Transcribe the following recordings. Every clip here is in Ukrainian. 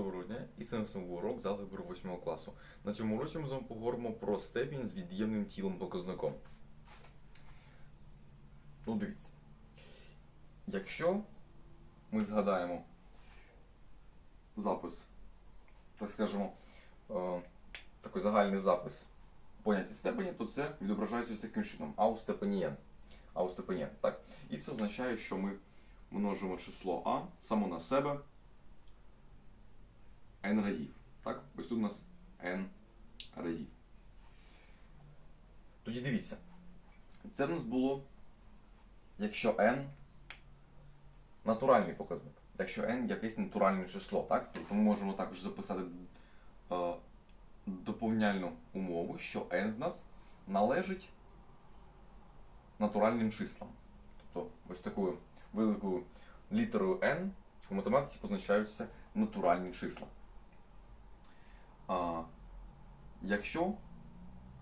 Доброго дня і це новий урок з алгебри 8 класу. На цьому уроці ми з вами поговоримо про степінь з від'ємним тілом показником. Ну, дивіться. Якщо ми згадаємо запис, так скажемо, е, такий загальний запис поняття степені, то це відображається таким чином. А у степені n. А у степені n, так? І це означає, що ми множимо число А само на себе n разів. Так? Ось тут у нас n разів. Тоді дивіться. Це в нас було, якщо n натуральний показник. Якщо n якесь натуральне число, так? Тобто ми можемо також записати е, доповняльну умову, що n в нас належить натуральним числам. Тобто ось такою великою літерою n у математиці позначаються натуральні числа. А, якщо,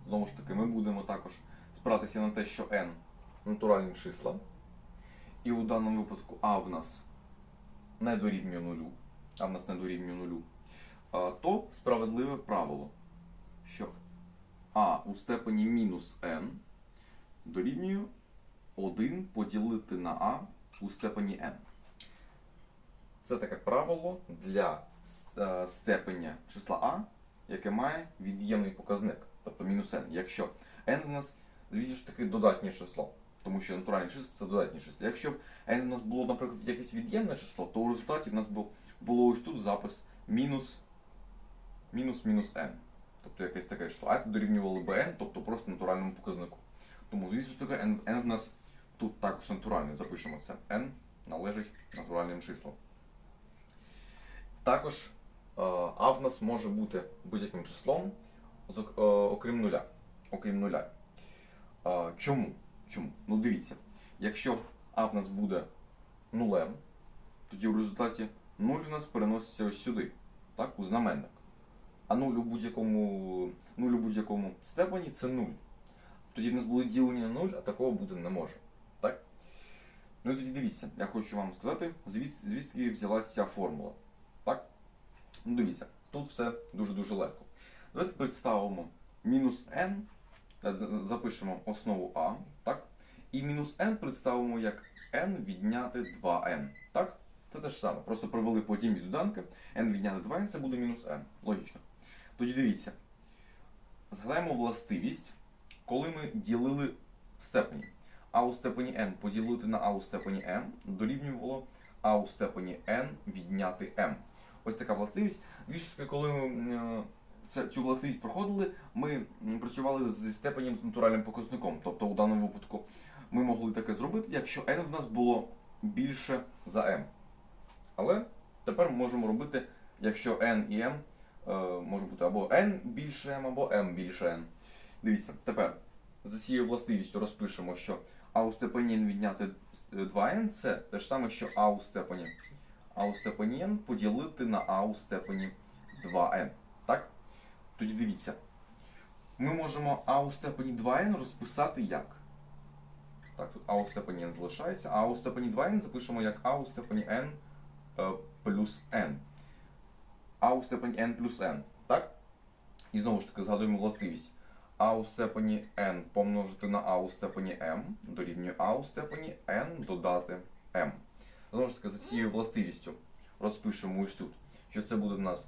знову ж таки, ми будемо також спиратися на те, що n натуральні числа, і у даному випадку а в нас не дорівнює нулю, а в нас не дорівнює нулю, то справедливе правило, що а у степені мінус n дорівнює 1 поділити на а у степені n. Це таке правило для е, степеня числа а, яке має від'ємний показник, тобто мінус n. Якщо n у нас, звісно ж таки, додатнє число, тому що натуральне число це додатнє число. Якщо б n у нас було, наприклад, якесь від'ємне число, то у результаті в нас було ось тут запис мінус мінус мінус n. Тобто якесь таке число. А це дорівнювало b n, тобто просто натуральному показнику. Тому, звісно ж таки, n, n в нас тут також натуральний. Запишемо це. n належить натуральним числам. Також а в нас може бути будь-яким числом, е, окрім нуля. Окрім нуля. Е, Чому? Чому? Ну дивіться, якщо а в нас буде нулем, тоді в результаті 0 у нас переноситься ось сюди, так, у знаменник. А 0 у будь-якому, 0 у будь-якому степені це 0. Тоді в нас буде ділення на 0, а такого бути не може. Так? Ну і тоді дивіться, я хочу вам сказати, звідки взялася ця формула. Ну дивіться, тут все дуже-дуже легко. Давайте представимо мінус n, запишемо основу а, так? І мінус n представимо як n відняти 2n. Так? Це те ж саме. Просто провели подібні доданки. n відняти 2n це буде мінус n. Логічно. Тоді дивіться. Згадаємо властивість, коли ми ділили степені. А у степені n поділити на а у степені n дорівнювало а у степені n відняти m. Ось така властивість. Таки, коли ми м, цю властивість проходили, ми працювали зі степенем з натуральним показником. Тобто у даному випадку ми могли таке зробити, якщо n в нас було більше за m. Але тепер ми можемо робити, якщо n і m е, може бути або n більше m, або m більше n. Дивіться, тепер за цією властивістю розпишемо, що а у степені n відняти 2n це те ж саме, що а у степені а у степені n поділити на а у степені 2n. Так? Тоді дивіться. Ми можемо а у степені 2n розписати як? Так, тут а у степені n залишається, а у степені 2n запишемо як а у степені n е, плюс n. А у степені n плюс n. Так? І знову ж таки згадуємо властивість. А у степені n помножити на а у степені m дорівнює а у степені n додати m. Знову ж таки, за цією властивістю розпишемо ось тут, що це буде в нас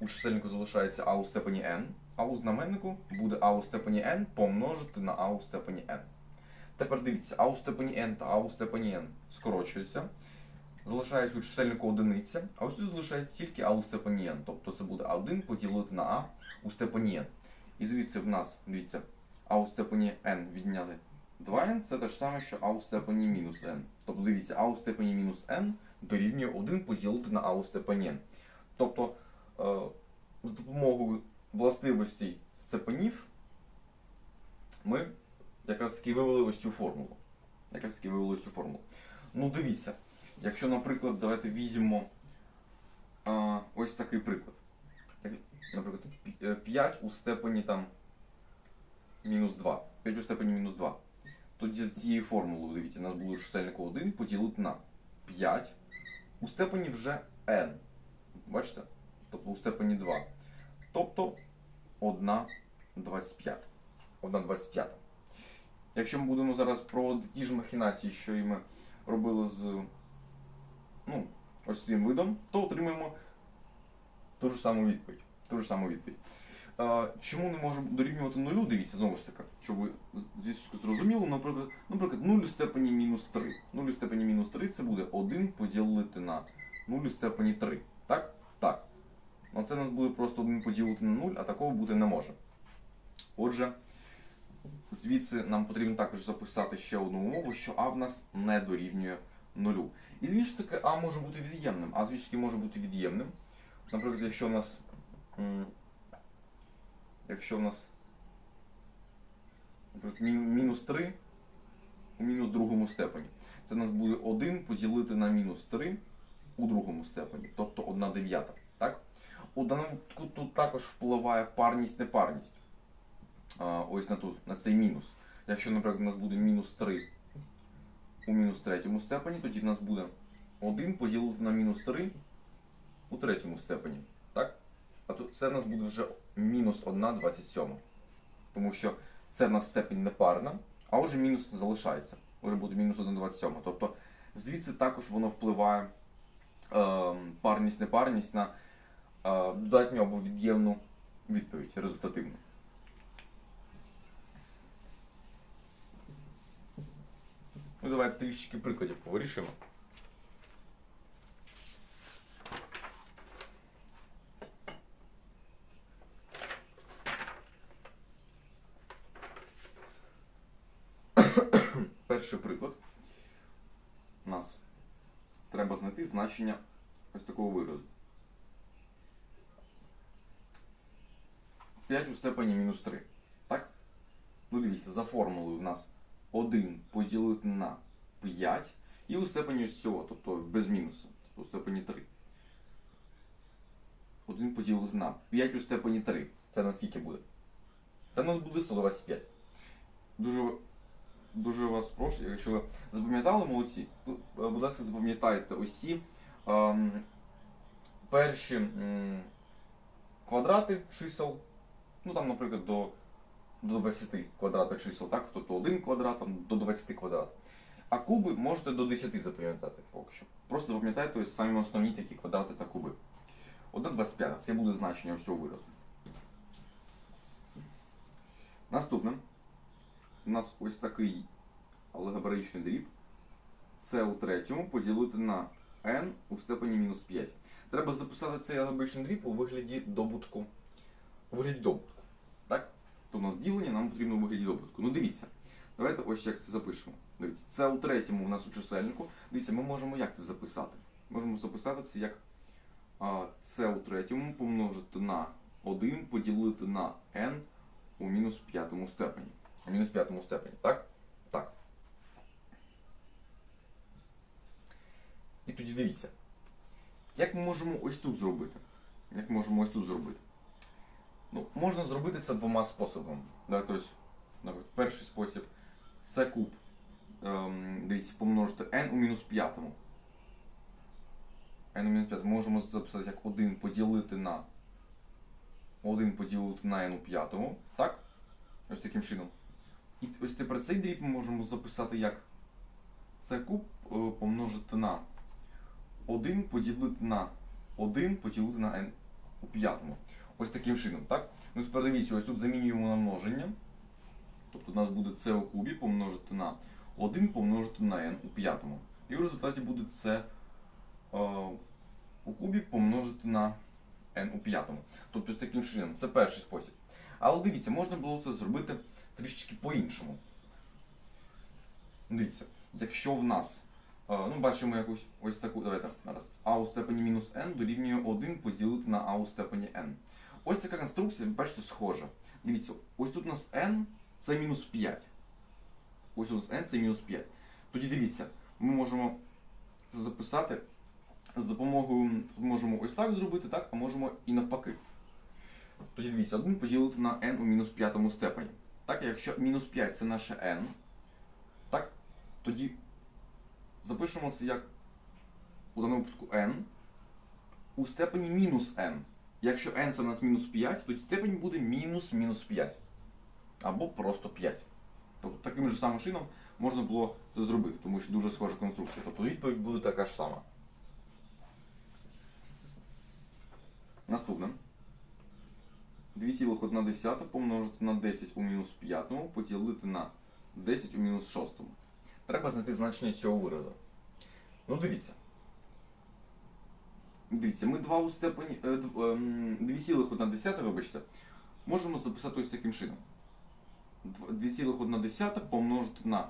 у чисельнику залишається а у степені n, а у знаменнику буде а у степені n помножити на а у степені n. Тепер дивіться, а у степені n та а у степені n скорочуються. Залишається у чисельнику одиниця, а ось тут залишається тільки а у степені n. Тобто це буде 1 поділити на а у степені n. І звідси в нас, дивіться, а у степені n відняти 2n це те ж саме, що а у степені мінус n. Тобто дивіться, а у степені мінус n дорівнює 1 поділити на а у степені n. Тобто е, з допомогою властивостей степенів ми якраз таки вивели ось цю формулу. Якраз таки вивели ось цю формулу. Ну дивіться, якщо, наприклад, давайте візьмемо а, ось такий приклад. Наприклад, 5 у степені там мінус 2. 5 у степені мінус 2. Тоді з цією формулою, дивіться, у нас було чисельнику 1 поділити на 5 у степені вже n. Бачите? тобто у степені 2. Тобто 1 25. 1 25. Якщо ми будемо зараз проводити ті ж махінації, що і ми робили з ну, ось цим видом, то отримаємо ту ж саму відповідь. Ту ж саму відповідь. Чому не можемо дорівнювати нулю? Дивіться, знову ж таки, щоб ви звісно зрозуміли, наприклад, наприклад, 0 у степені мінус 3. 0 у степені мінус 3 це буде 1 поділити на 0 у степені 3. Так? Так. Ну це нас буде просто 1 поділити на 0, а такого бути не може. Отже, звідси нам потрібно також записати ще одну умову, що А в нас не дорівнює нулю. І звісно таки А може бути від'ємним, а звісно таки може бути від'ємним. Наприклад, якщо в нас. Якщо в нас мінус 3 у мінус другому степені. Це в нас буде 1 поділити на мінус 3 у другому степені, тобто 1 дев'ята. Так? У даному тут також впливає парність, непарність. А, ось на тут, на цей мінус. Якщо, наприклад, у нас буде мінус 3 у мінус третьому степені, тоді в нас буде 1 поділити на мінус 3 у третьому степені. Так? А тут це в нас буде вже мінус 1 27. Тому що це в нас степень непарна, а отже мінус залишається. Може бути мінус 1 27. Тобто звідси також воно впливає е, парність, непарність на е, додатню або від'ємну відповідь результативну. Ну, давайте трішечки прикладів повирішуємо. Перший приклад. У нас треба знайти значення ось такого виразу. 5 у степені мінус 3. Так? Ну дивіться, за формулою у нас 1 поділити на 5 і у степені ось цього, тобто без мінусу, тобто у степені 3. 1 поділити на 5 у степені 3. Це на скільки буде? Це у нас буде 125. Дуже, дуже вас прошу, якщо ви запам'ятали молодці, будь ласка, запам'ятайте ці ем, перші м, квадрати чисел, ну там, наприклад, до, до 20 квадратів чисел, так? Тобто 1 квадрат там, до 20 квадратів. А куби можете до 10 запам'ятати поки що. Просто запам'ятайте самі основні такі квадрати та куби. 1,25 це буде значення всього виразу. Наступне. У нас ось такий алгебраїчний дріб. Це у третьому поділити на n у степені мінус 5. Треба записати цей алгебраїчний дріб у вигляді добутку. У вигляді добутку. Так? То у нас ділення нам потрібно у вигляді добутку. Ну дивіться. Давайте ось як це запишемо. Дивіться, це у третьому у нас у чисельнику. Дивіться, ми можемо як це записати? Можемо записати це як а, це у третьому помножити на 1 поділити на n у мінус п'ятому степені. У мінус п'ятому степені, так? Так. І тоді дивіться. Як ми можемо ось тут зробити? Як ми можемо ось тут зробити? Ну, можна зробити це двома способами. Ось, наприклад, перший спосіб це куб. Ем, дивіться, помножити n у мінус п'ятому. n у мінус п'ятому можемо записати як 1 поділити на 1 поділити на n у п'ятому. Так? Ось таким чином. І ось тепер цей дріб ми можемо записати як це куб е, помножити на 1 поділити на 1 поділити на n у п'ятому. Ось таким чином, так? Ну тепер дивіться, ось тут замінюємо на множення. Тобто у нас буде це у кубі помножити на 1 помножити на n у п'ятому. І в результаті буде це у кубі помножити на n у п'ятому. Тобто ось таким чином. Це перший спосіб. Але дивіться, можна було це зробити трішечки по-іншому. Дивіться, якщо в нас, е, ну бачимо якусь ось таку, давайте зараз, а у степені мінус n дорівнює 1 поділити на а у степені n. Ось така конструкція, бачите, схожа. Дивіться, ось тут у нас n це мінус 5. Ось у нас n це мінус 5. Тоді дивіться, ми можемо це записати з допомогою, можемо ось так зробити, так, а можемо і навпаки. Тоді дивіться, 1 поділити на n у мінус п'ятому степені. Так, якщо мінус 5 це наше n, так, тоді запишемо це як у даному випадку n у степені мінус n. Якщо n це у нас мінус 5, то степень буде мінус мінус 5. Або просто 5. Тобто таким же самим чином можна було це зробити, тому що дуже схожа конструкція. Тобто відповідь буде така ж сама. Наступне. 2,1 помножити на 10 у мінус 5 поділити на 10 у мінус 6. Треба знайти значення цього виразу. Ну дивіться. Дивіться, ми 2 у степені. е, дв- ем, 2,1, вибачте, можемо записати ось таким чином. 2,1 помножити на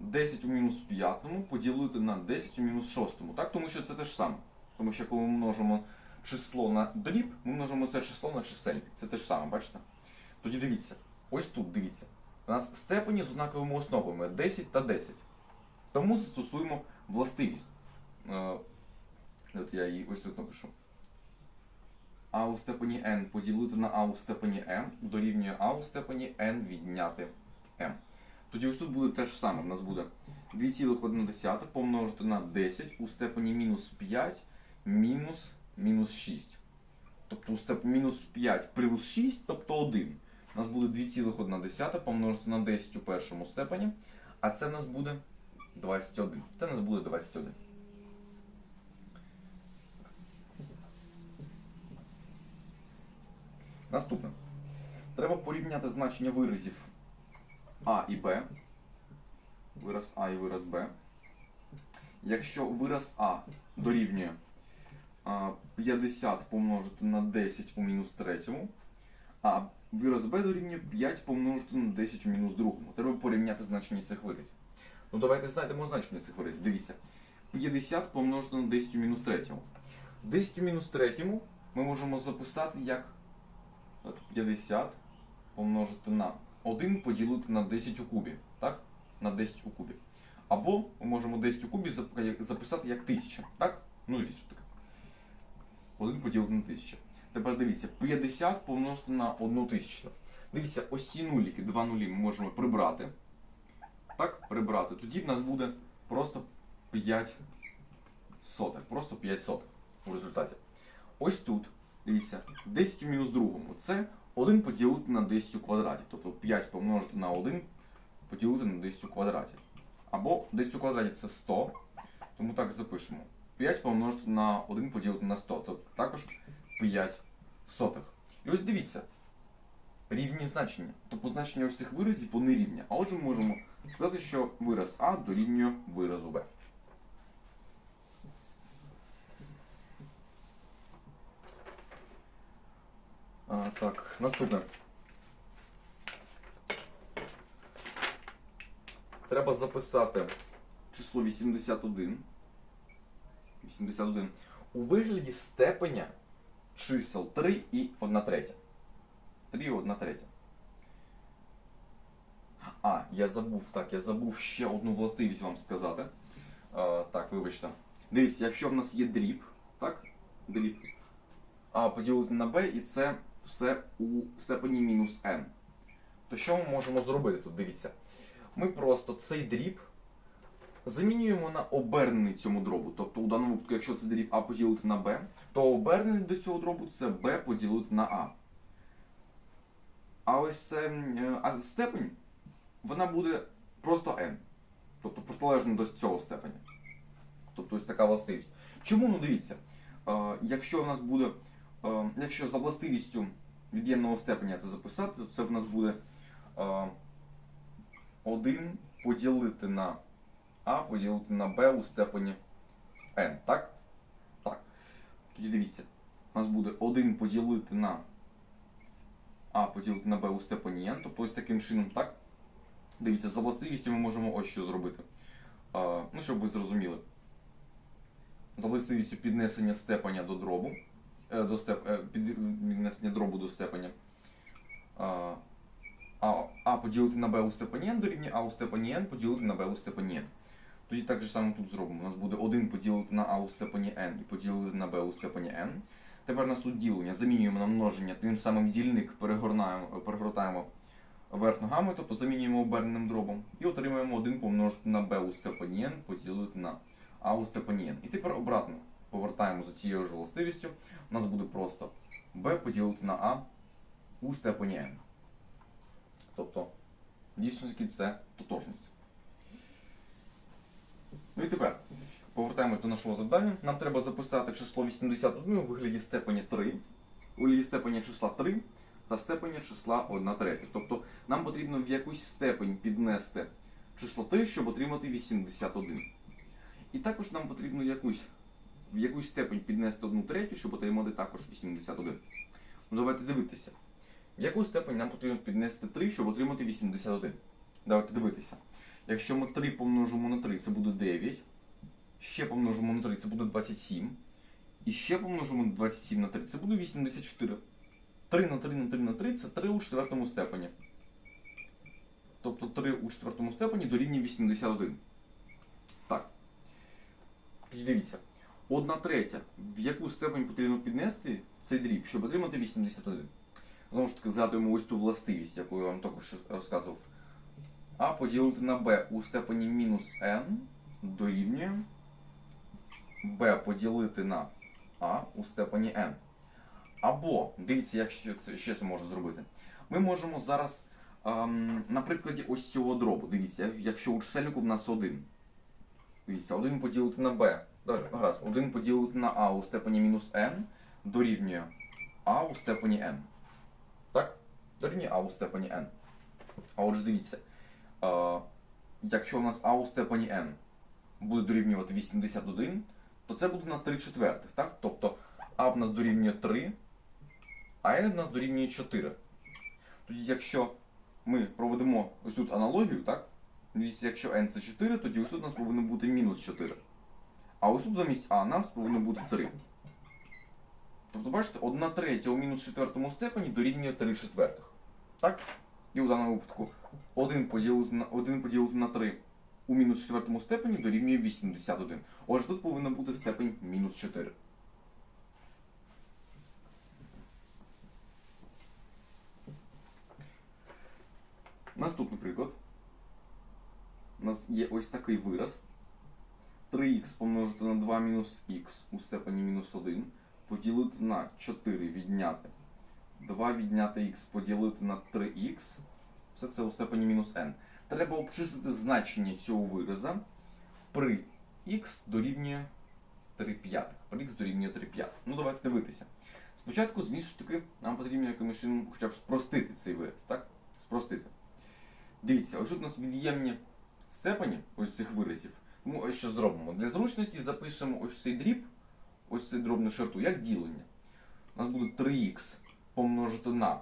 10 у мінус 5 поділити на 10 у мінус 6. Так? Тому що це те ж саме. Тому що коли ми множимо число на дріб, ми множимо це число на чисельник. Це те ж саме, бачите? Тоді дивіться, ось тут дивіться. У нас степені з однаковими основами 10 та 10. Тому застосуємо властивість. Е, От я її ось тут напишу. А у степені n поділити на а у степені m дорівнює а у степені n відняти m. Тоді ось тут буде те ж саме. У нас буде 2,1 помножити на 10 у степені мінус 5 мінус мінус 6. Тобто мінус 5 плюс 6, тобто 1. У нас буде 2,1 помножити на 10 у першому степені, а це в нас буде 21. Це в нас буде 21. Наступне. Треба порівняти значення виразів А і Б. Вираз А і вираз Б. Якщо вираз А дорівнює 50 помножити на 10 у мінус третьому, а вираз Б дорівнює 5 помножити на 10 у мінус другому. Треба порівняти значення цих виразів. Ну давайте знайдемо значення цих виразів. Дивіться. 50 помножити на 10 у мінус третьому. 10 у мінус третьому ми можемо записати як 50 помножити на 1 поділити на 10 у кубі. Так? На 10 у кубі. Або ми можемо 10 у кубі записати як 1000. Так? Ну, звісно таке. 1 поділити на 1000. Тепер дивіться, 50 помножити на 1 тисячну. Дивіться, ось ці нуліки, два нулі ми можемо прибрати. Так, прибрати. Тоді в нас буде просто 5 сотих. Просто 5 сотих у результаті. Ось тут, дивіться, 10 у мінус другому. Це 1 поділити на 10 у квадраті. Тобто 5 помножити на 1 поділити на 10 у квадраті. Або 10 у квадраті це 100. Тому так запишемо. 5 помножити на 1 поділити на 100. Тобто також 5 сотих. І ось дивіться. Рівні значення. Тобто значення ось цих виразів вони рівні. А отже ми можемо сказати, що вираз А дорівнює виразу Б. А, так, наступне. Треба записати число 81. 81 у вигляді степеня чисел 3 і 1 третя. 3 і 1 третя. А, я забув, так, я забув ще одну властивість вам сказати. А, так, вибачте. Дивіться, якщо в нас є дріб, так? Дріб. А поділити на b, і це все у степені мінус n. То що ми можемо зробити тут? Дивіться. Ми просто цей дріб замінюємо на обернений цьому дробу. Тобто, у даному випадку, якщо це дріб А поділити на b, то обернений до цього дробу це b поділити на А. А ось це а степень, вона буде просто n. Тобто протилежно до цього степеня. Тобто ось така властивість. Чому? Ну дивіться, е, якщо в нас буде, е, якщо за властивістю від'ємного степеня це записати, то це в нас буде е, 1 поділити на А поділити на Б у степені n, так? Так. Тоді дивіться, у нас буде 1 поділити на А поділити на Б у степені n, тобто ось таким чином, так? Дивіться, за властивістю ми можемо ось що зробити. Е, ну, щоб ви зрозуміли. За властивістю піднесення степеня до дробу, е, до степ, е, піднесення дробу до степеня. А, а поділити на b у степені n дорівнює а у степені n поділити на b у степені n. Тоді так же само тут зробимо. У нас буде 1 поділити на а у степені n і поділити на b у степені n. Тепер у нас тут ділення. Замінюємо на множення, тим самим дільник перегорнаємо, перегортаємо вверх ногами, тобто замінюємо оберненим дробом. І отримуємо 1 помножити на b у степені n поділити на а у степені n. І тепер обратно. повертаємо за цією ж властивістю, у нас буде просто b поділити на a у степені n. Тобто, дійсно таки це тотожність. Ну і тепер повертаємось до нашого завдання. Нам треба записати число 81 у вигляді степені 3, у вигляді степені числа 3 та степені числа 1 третя. Тобто нам потрібно в якусь степень піднести число 3, щоб отримати 81. І також нам потрібно якусь, в якусь степень піднести 1 третю, щоб отримати також 81. Ну давайте дивитися. В яку степень нам потрібно піднести 3, щоб отримати 81? Давайте дивитися. Якщо ми 3 помножимо на 3, це буде 9. Ще помножимо на 3, це буде 27. І ще помножимо 27 на 3, це буде 84. 3 на 3 на 3 на 3 це 3 у четвертому степені. Тобто 3 у четвертому степені дорівнює 81. Так. Дивіться. 1 третя. В яку степень потрібно піднести цей дріб, щоб отримати 81? Знову ж таки, згадуємо ось ту властивість, яку я вам також розказував. А поділити на b у степені мінус n дорівнює b поділити на a у степені n. Або, дивіться, як ще це, ще це можна зробити. Ми можемо зараз ем, на прикладі ось цього дробу. Дивіться, якщо у чисельнику в нас 1. Дивіться, 1 поділити на b. Гаразд, 1 поділити на a у степені мінус n дорівнює a у степені n. Так? Дорівнює a у степені n. А отже, дивіться, якщо у нас a у степені n буде дорівнювати 81, то це буде у нас 3 четвертих. Так? Тобто а в нас дорівнює 3, а n в нас дорівнює 4. Тоді, якщо ми проведемо ось тут аналогію, так? Якщо n це 4, тоді ось тут у нас повинно бути мінус 4. А ось тут замість а нас повинно бути 3. Тобто, бачите, 1 третя у мінус четвертому степені дорівнює 3 четвертих. Так? І у даному випадку 1 поділити на, 1 поділити на 3 у мінус четвертому степені дорівнює 81. Отже, тут повинна бути степень мінус 4. Наступний приклад. У нас є ось такий вираз. 3х помножити на 2 мінус х у степені мінус 1 поділити на 4 відняти. 2 відняти х поділити на 3х. Все це у степені мінус n. Треба обчислити значення цього вираза при х дорівнює 3 п'ятих. При х дорівнює 3 п'ятих. Ну давайте дивитися. Спочатку, звісно ж таки, нам потрібно якимось чином хоча б спростити цей вираз. Так? Спростити. Дивіться, ось тут у нас від'ємні степені ось цих виразів. Тому ось що зробимо. Для зручності запишемо ось цей дріб, ось цей дробну черту, як ділення. У нас буде 3х помножити на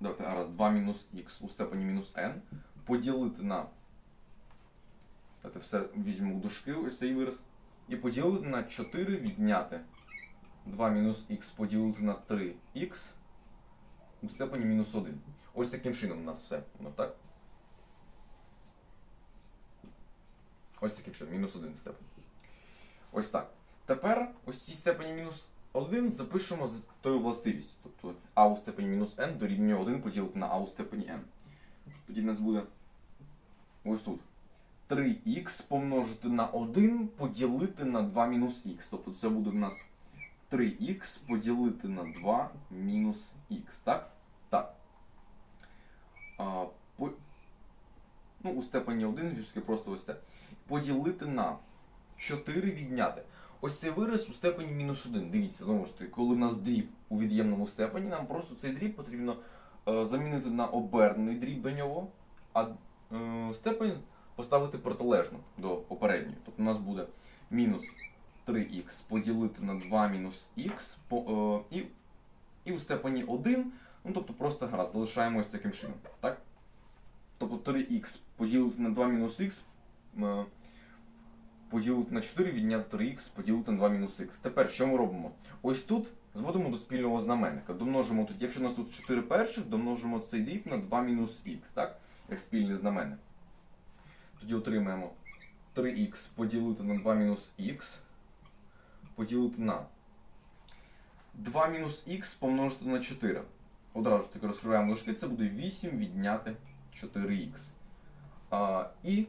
давайте, раз, 2 мінус х у степені мінус n, поділити на. Давайте все візьмемо у дужки, ось цей вираз. І поділити на 4 відняти 2 мінус х поділити на 3х у степені мінус 1. Ось таким чином у нас все. Воно так? Ось таким чином, мінус 1 степень. Ось так. Тепер ось ці степені мінус 1 запишемо з тою властивістю. Тобто а у степені мінус n дорівнює 1 поділити на а у степені n. Тоді в нас буде ось тут. 3х помножити на 1 поділити на 2 мінус х. Тобто це буде в нас 3х поділити на 2 мінус х. Так? Так. А, по... Ну, у степені 1, звісно, просто ось це. Поділити на 4 відняти. Ось цей вираз у степені мінус 1. Дивіться, знову ж таки, коли в нас дріб у від'ємному степені, нам просто цей дріб потрібно е, замінити на обернений дріб до нього, а е, степень поставити протилежно до попередньої. Тобто у нас буде мінус 3х поділити на 2 мінус х е, і, і у степені 1, ну тобто просто гаразд, залишаємо ось таким чином. Так? Тобто 3х поділити на 2 мінус х. Поділити на 4, відняти 3х, поділити на 2 мінус х. Тепер що ми робимо? Ось тут зводимо до спільного знаменника. Домножимо тут, якщо у нас тут 4 перших, домножимо цей дріб на 2 мінус х, так? Як спільний знаменник. Тоді отримаємо 3х поділити на 2 мінус х, поділити на 2 мінус х помножити на 4. Одразу ж таки розкриваємо дужки, це буде 8 відняти 4х. А, і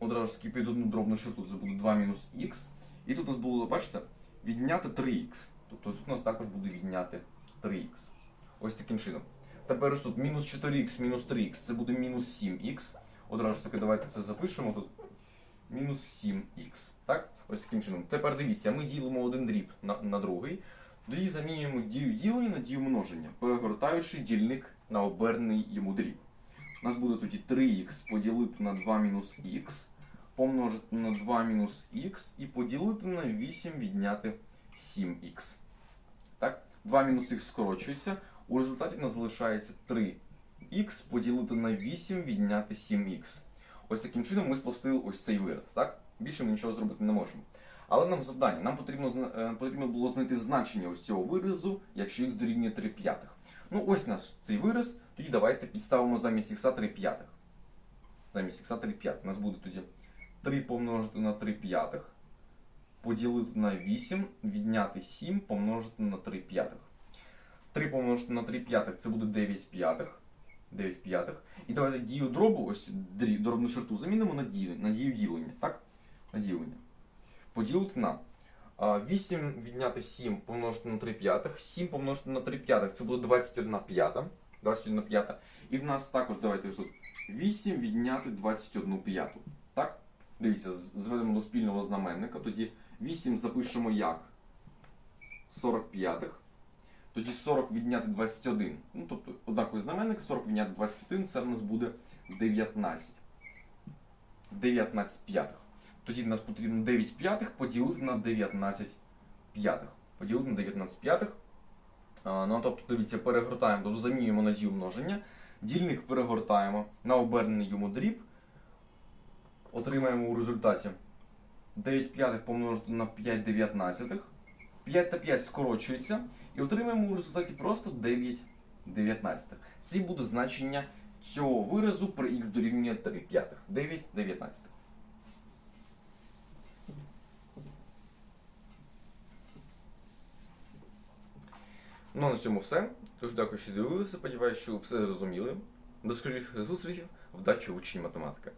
одразу ж таки під одну дробну черту це буде 2 мінус х. І тут у нас було, бачите, відняти 3х. Тобто тут у нас також буде відняти 3х. Ось таким чином. Тепер ось тут мінус 4х, мінус 3х, це буде мінус 7х. Одразу ж таки давайте це запишемо тут. Мінус 7х. Так? Ось таким чином. Тепер дивіться, ми ділимо один дріб на, на другий. Тоді замінюємо дію ділення на дію множення, перегортаючи дільник на обернений йому дріб. У нас буде тоді 3х поділити на 2 мінус х, помножити на 2 мінус х і поділити на 8 відняти 7х. Так? 2 мінус х скорочується. У результаті у нас залишається 3х поділити на 8 відняти 7х. Ось таким чином ми спростили ось цей вираз. Так? Більше ми нічого зробити не можемо. Але нам завдання, нам потрібно, е, потрібно було знайти значення ось цього виразу, якщо х дорівнює 3 п'ятих. Ну ось наш цей вираз, тоді давайте підставимо замість х 3 п'ятих. Замість х 3 п'ятих. У нас буде тоді 3 помножити на 3 п'ятих, поділити на 8, відняти 7, помножити на 3 п'ятих. 3 помножити на 3 п'ятих це буде 9 п'ятих. 9 п'ятих. І давайте дію дробу, ось дробну черту замінимо на дію, на дію ділення. Так? На ділення. Поділити на 8 відняти 7 помножити на 3 п'ятих, 7 помножити на 3 п'ятих, це буде 21 п'ята. 21 п'ята. І в нас також давайте ось тут 8 відняти 21 п'яту. Так? Дивіться, зведемо до спільного знаменника. Тоді 8 запишемо як 45. Тоді 40 відняти 21. Ну, тобто однаковий знаменник, 40 відняти 21, це в нас буде 19. 19 п'ятих. Тоді нас потрібно 9 п'ятих поділити на 19 п'ятих. Поділити на 19 п'ятих. Ну, тобто, дивіться, перегортаємо, тобто замінюємо на дію множення. Дільник перегортаємо на обернений йому дріб. Отримаємо у результаті 9 п'ятих помножити на 5 дев'ятнадцятих. 5 та 5 скорочується. І отримаємо у результаті просто 9 дев'ятнадцятих. Це буде значення цього виразу при х дорівнює 3 п'ятих. 9 дев'ятнадцятих. Ну, на цьому все. Тож дякую, що дивилися. Сподіваюся, що все зрозуміли. До скоріших зустрічей. Вдачі в ученні математики.